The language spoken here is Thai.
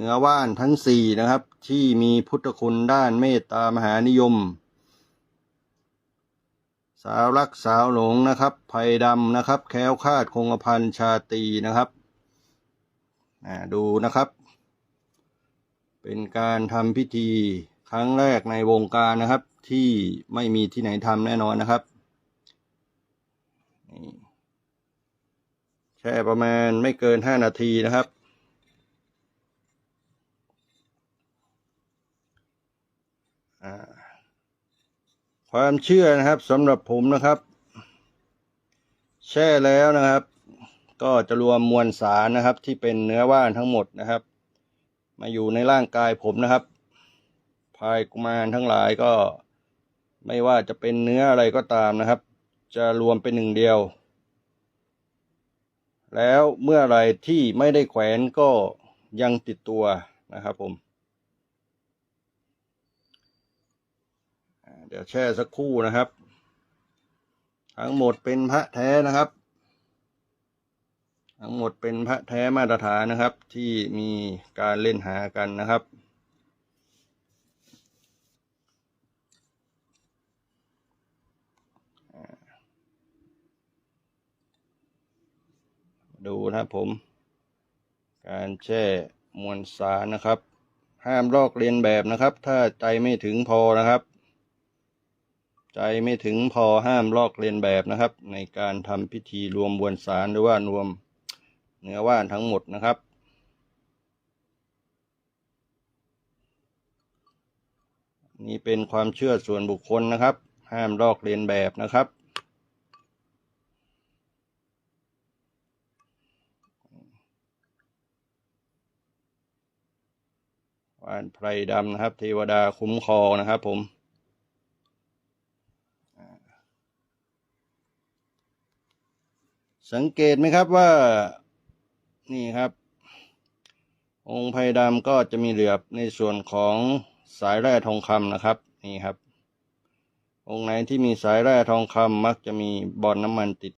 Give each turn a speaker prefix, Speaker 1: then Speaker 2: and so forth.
Speaker 1: เนื้อว่านทั้งสี่นะครับ ที่มีพุทธคุณด้านเมตตามหานิยม สาวรักสาวหลงนะครับภัยดำนะครับ แคล้วคาดคงกระพันชาตีนะครับอ่าดูนะครับ เป็นการทำพิธีครั้งแรกในวงการนะครับ ที่ไม่มีที่ไหนทำแน่นอนนะครับแช่ประมาณไม่เกินห้านาทีนะครับ อ่า ความเชื่อนะครับสำหรับผมนะครับ แช่แล้วนะครับ ก็จะรวมมวลสารนะครับ ที่เป็นเนื้อว่านทั้งหมดนะครับ มาอยู่ในร่างกายผมนะครับพายกุมารทั้งหลายก็ไม่ว่าจะเป็นเนื้ออะไรก็ตามนะครับ จะรวมเป็นหนึ่งเดียว แล้วเมื่อไรที่ไม่ได้แขวนก็ยังติดตัวนะครับผม อ่า เดี๋ยวแช่สักครู่นะครับ ทั้งหมดเป็นพระแท้นะครับ ทั้งหมดเป็นพระแท้มาตรฐานนะครับ ที่มีการเล่นหากันนะครับดูนะครับผม การแช่มวลสารนะครับ ห้ามลอกเลียนแบบนะครับ ถ้าใจไม่ถึงพอนะครับ ใจไม่ถึงพอห้ามลอกเลียนแบบนะครับ ในการทำพิธีรวมมวลสารหรือว่ารวมเนื้อว่านทั้งหมดนะครับนี่เป็นความเชื่อส่วนบุคคลนะครับ ห้ามลอกเลียนแบบนะครับว่านไพรดำนะครับ เทวดาคุ้มครองนะครับผม สังเกตไหมครับว่านี่ครับ องค์ไพดำก็จะมีเหลือบในส่วนของสายแร่ทองคำนะครับนี่ครับ องค์ไหนที่มีสายแร่ทองคำมักจะมีบอลน้ำมันติด